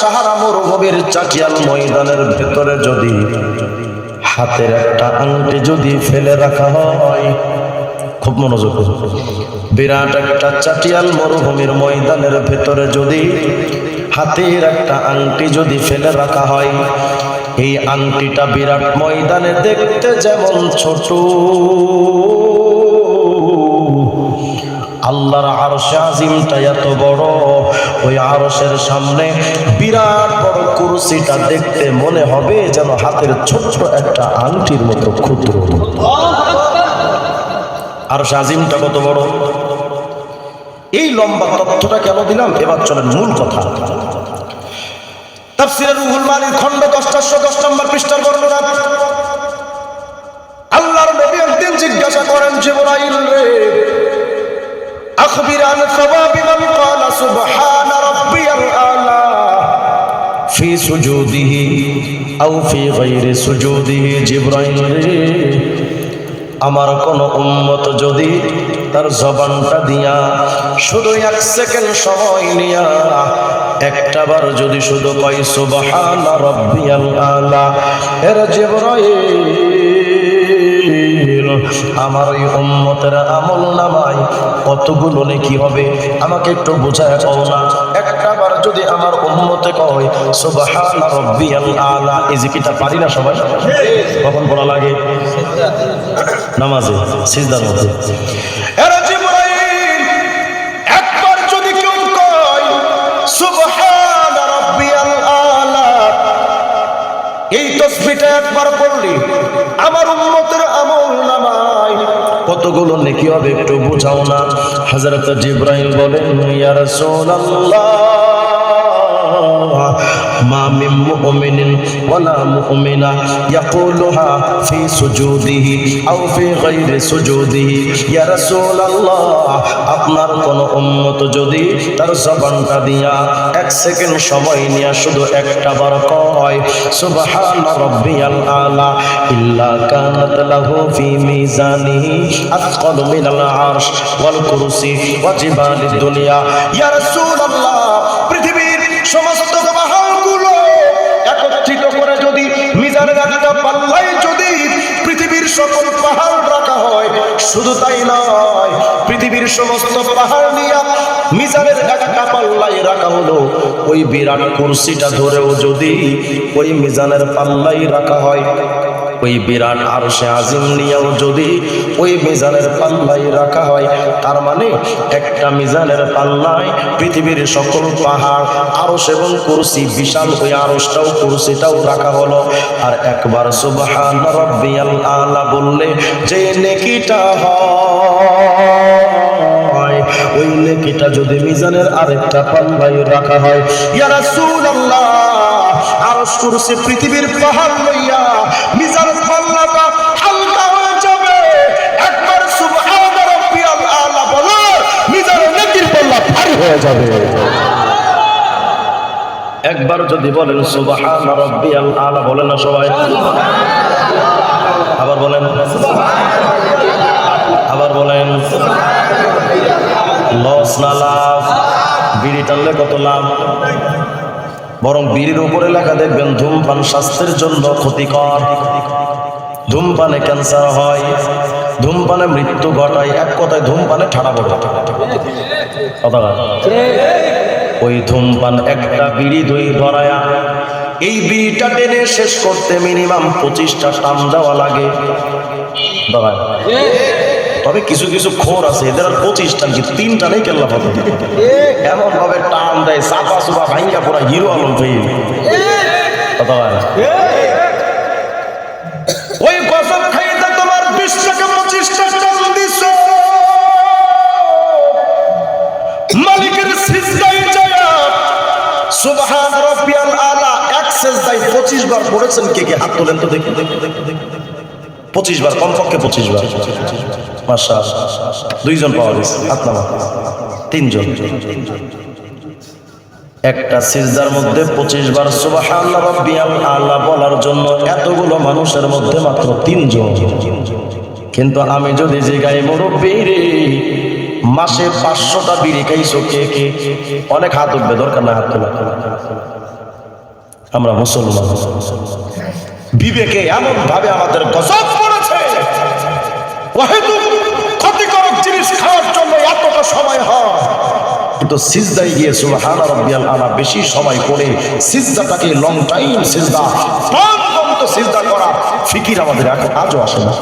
সাহারা মরুভূমির চাটিয়াল ময়দানের ভেতরে যদি হাতের একটা আংটি যদি ফেলে রাখা হয়, খুব মনোযোগ বিরাট একটা চাটিয়াল মরুভূমির ময়দানের ভেতরে যদি হাতের একটা আংটি যদি ফেলে রাখা হয়, এই আংটিটা বিরাট ময়দানে দেখতে যেমন ছোট। আল্লাহর আরশে আজিমটা এত বড়। ওই আরশের সামনে বিরাট বড় কুরসিটা দেখতে মনে হবে যেন হাতের ছোট্ট একটা আংটির মতো ক্ষুদ্র। আরশে আজিমটা কত বড়? এই লম্বা তথ্যটা কেন দিলাম? এবার চলেন মূল কথা। তাফসিরের রুহুল খণ্ড দশটাশো দশ নম্বর পৃষ্ঠার বর্ণনা। আল্লাহর নবী একদিন জিজ্ঞাসা করেন, জিবরাইল রে أخبر عن ثواب من قال سبحان ربي الأعلى في سجوده أو في غير سجوده جبرائيل রে আমার কোন উম্মত যদি তার জবানটা দিয়া শুধু এক সেকেন্ড সময় নিয়া একটা বার যদি শুধু কয় সুবহান রাব্বিয়াল আলা এর জিবরাইল আমার ওই উম্মতের আমল নামায় কতগুলো নেকি হবে? আমাকে একটু বোঝায় কও না। একটা বার যদি আমার উম্মতে কয়, সুবহান রাব্বিয়াল আলা এই জিকিরটা পারি না সবাই? কখন বলা লাগে? নামাজে, সিজদার মধ্যে। এরা জিবরাইল, একবার যদি কেউ কয়, সুবহান রাব্বিয়াল আলা এই তসবিটা একবার পড়লি। আমার উন্মতের আমল নামায়। কতগুলো নেকি হবে একটু বোঝাও না। হাজরত জিব্রাহিম বলেন ইয়ার ইয়া রাসূলুল্লাহ মা মিন মুমিনিন ওয়ালা মুমিনা ইয়াকুলুহা ফি সুজুদিহি আও ফি গায়রি সুজুদিহি ইয়া রাসূলুল্লাহ আপনার কোন উম্মত যদি তার জবানটা দিয়া এক সেকেন্ড সময় নিয়ে শুধু একটা বার কয়, সুবহান রাব্বিয়াল আলা ইল্লা কানাত লাহু ফি মিজানিহি আথকালু মিনাল আরশ ওয়াল কুরসি ওয়া জিবালিদ দুনিয়া। ইয়া রাসূলুল্লাহ সকল পাহাড় রাখা হয়। শুধু তাই নয়, পৃথিবীর সমস্ত পাহাড় নিয়ে মিজানের একটা পাল্লাই রাখা হলো। ওই বিরাট কুরসিটা ধরেও যদি ওই মিজানের পাল্লাই রাখা হয় ওই বিরাট আরশে আজিম নিয়েও যদি ওই মিজানের পাল্লাই রাখা হয়, তার মানে একটা মিজানের পাল্লায় পৃথিবীর সকল পাহাড়, আরশ এবং কুরসি বিশাল ওই আরশটাও, কুরসিটাও রাখা হলো। আর একবার সুবহান রাব্বিয়াল আলা বললে, যে নেকিটা হয়, ওই নেকিটা যদি মিজানের আরেকটা পাল্লায় রাখা হয়, ইয়া রাসূলুল্লাহ, আরশ কুরসি পৃথিবীর পাহাড় লইয়া হয়ে যাবে। একবার যদি বলেন, সুবহান রাব্বিয়াল আলা বলেন না সবাই। আবার বলেন। আবার বলেন। লস না লাভ? বিড়ি টানলে কত লাভ? বরং বিড়ির উপরে লেখা দেখবেন, ধূমপান স্বাস্থ্যের জন্য ক্ষতিকর। ধূমপানে ক্যান্সার হয়। ধূমপানে মৃত্যু ঘটায়, এক কথায় ধূমপানে ঠাড়া পড়ে ওই ধূমপান একটা বিড়ি দই ধরায়া, এই বিড়িটা টেনে শেষ করতে মিনিমাম পঁচিশটা টান দেওয়া লাগে। দাঁড়ায় তবে কিছু কিছু খোর আছে, এদের আর পঁচিশটা কি তিনটা নেই কেল্লা পাবে এমন ভাবে টান দেয় চাপা চুপা ভাইঙ্গা পুরা হিরো আলম ফেল কথা সুবহান রাব্বিয়াল আলা, এক সিজদায় 25 বার পড়েছেন কে কে? হাত তোলেন তো দেখি পঁচিশ বার, কমপক্ষে পঁচিশ বার। মাসা দুইজন পাওয়া গেছে, হাত তিনজন। একটা সিজদার মধ্যে পঁচিশ বার সুবাহান রাব্বিয়াল আলা বলার জন্য এতগুলো মানুষের মধ্যে মাত্র তিনজন। কিন্তু আমি যদি যে গাই মুরব্বী রে মাসে পাঁচশোটা বিড়ি খাইছো, কে কে? অনেক হাত উঠবে, দরকার না হাত তোলা আমরা মুসলমান। বিবেকে এমন ভাবে আমাদের গজব পড়েছে ক্ষতিকারক জিনিস খাওয়ার জন্য এতটা সময় হয়। কিন্তু সিজদায় গিয়ে সুবহান রাব্বিয়াল আলা বেশি সময় করে সিজদাটাকে লং টাইম সিজদা, প্রাণবন্ত সিজদা করা ফিকির আমাদের আজও আসে না।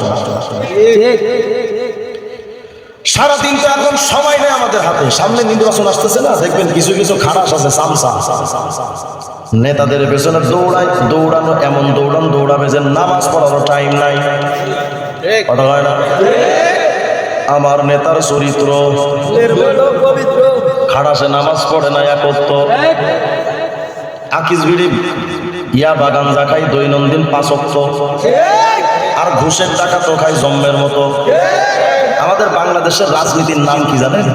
সারাদিন তো এখন সময় নেই আমাদের হাতে। সামনে নির্বাচন আসতেছে না? দেখবেন কিছু কিছু খারাপ আছে সামসা। নেতাদের পেছনে দৌড়ায় দৌড়ানো এমন দৌড়ান দৌড়াবে যে নামাজ পড়ারও টাইম নাই। হয় আমার নেতার চরিত্র খাড়াসে নামাজ পড়ে না একত্র। আকিস বিড়ি ইয়া বাগান রাখাই দৈনন্দিন পাঁচক্ত আর ঘুষের টাকা তো খাই জম্মের মতো। আমাদের বাংলাদেশের রাজনীতির নাম কি জানেন?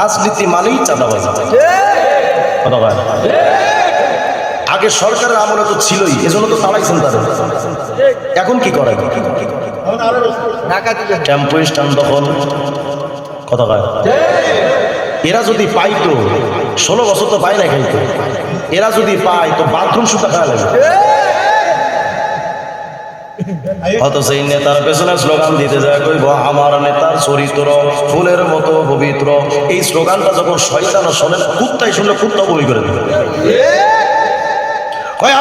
রাজনীতি মানেই চাঁদাবাজি। আগে সরকারের আমলে তো ছিলই, এজন্য তো তাড়াইছেন তাদের এখন কি করে টেম্পো স্ট্যান্ড দখল। কথা এরা যদি পাইতো, ষোলো বছর তো পায় না খাইতো এরা যদি পায়, তো বাথরুম সুতা খাওয়া লাগে নেতার পেছনে স্লোগান দিতে যায়, কইব, আমার নেতার চরিত্র, ফুলের মতো পবিত্র। এই স্লোগানটা যখন শয়তান শোনে কুত্তাই শুনলে কুত্তা বই করে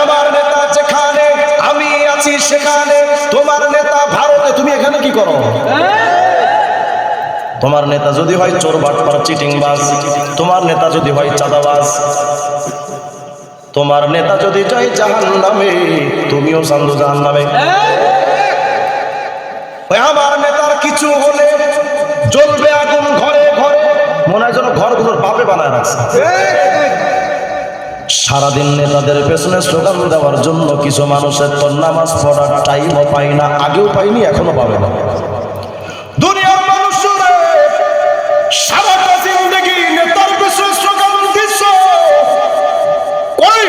আমার নেতা যেখানে, আমি আছি সেখানে। তোমার নেতা ভারতে, তুমি এখানে কি করো? তোমার নেতা যদি হয় চোর বাটপার, চিটিংবাজ। তোমার নেতা যদি হয় চাঁদাবাজ। তোমার নেতা যদি যায় জাহান নামে তুমিও সান্দু জাহান নামে আমার নেতার কিছু হলে জ্বলবে আগুন ঘরে ঘরে। মনে হয় যেন ঘরগুলোর বাপে বানায় রাখছে। সারাদিন নেতাদের পেছনে স্লোগান দেওয়ার জন্য কিছু মানুষের তো নামাজ পড়ার টাইমও পাই না, আগেও পাইনি, এখনও পাবে না।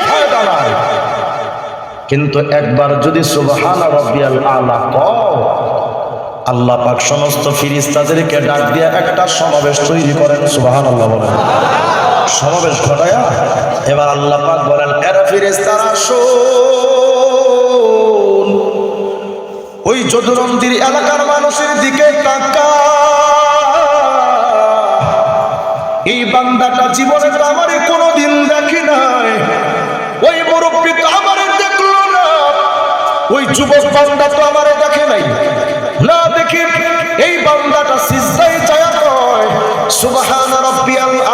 ফায়দা নাই কিন্তু একবার যদি সুবহান রাব্বিয়াল আলা কও, আল্লাহ পাক সমস্ত ফিরিস্তাদেরকে ডাক দিয়ে একটা সমাবেশ তৈরি করেন সুবহান আল্লাহ বলেন। সমাবেশ ঘটায়া এবার আল্লাহ পাক বলেন, এর ফিরিস্তারা ওই যদুরন্দির এলাকার মানুষের দিকে তাকা এই বান্দাটা জীবনে তো আমারে কোনোদিন দেখি ওই মুরব্বী তো আমার দেখল না। ওই যুবক বান্দা তো আমার দেখে নাই। না দেখি এই বান্দাটা সিজদায় চায়া কয়, সুবহান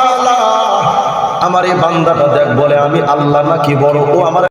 আলা। আমার এই বান্দাটা দেখ বলে, আমি আল্লাহ নাকি বড়, ও আমার